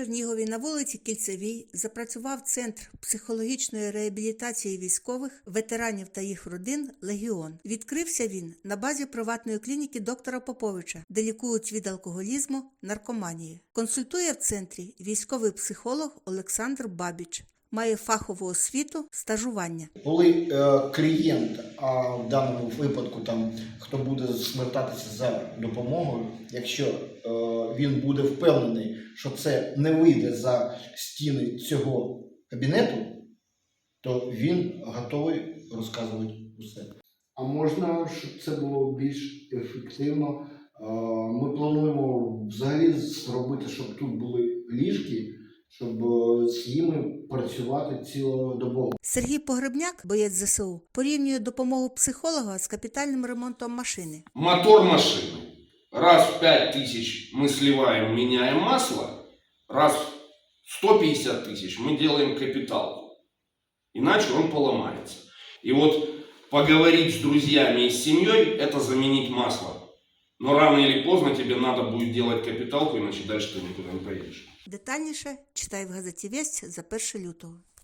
Чернігові на вулиці Кільцевій запрацював центр психологічної реабілітації військових, ветеранів та їх родин Легіон. Відкрився він на базі приватної клініки доктора Поповича, де лікують від алкоголізму, наркоманії. Консультує в центрі військовий психолог Олександр Бабіч. Має фахову освіту, стажування. Коли е, клієнт, а в даному випадку там хто буде звертатися за допомогою, якщо е, він буде впевнений, що це не вийде за стіни цього кабінету, то він готовий розказувати усе. А можна, щоб це було більш ефективно? Ми плануємо взагалі зробити, щоб тут були ліжки, щоб е, з ними працювати цілодобово. Сергій Погребняк, боєць ЗСУ, порівнює допомогу психолога з капітальним ремонтом машини. Мотор машины. Раз в 5 тысяч мы сливаем, меняем масло. Раз в 150 тысяч мы делаем капиталку. Иначе он поломается. И вот поговорить с друзьями и с семьей – это заменить масло. Но рано или поздно тебе надо будет делать капиталку, иначе дальше ты никуда не поедешь. Детальніше читай в газеті Весть за 1 лютого.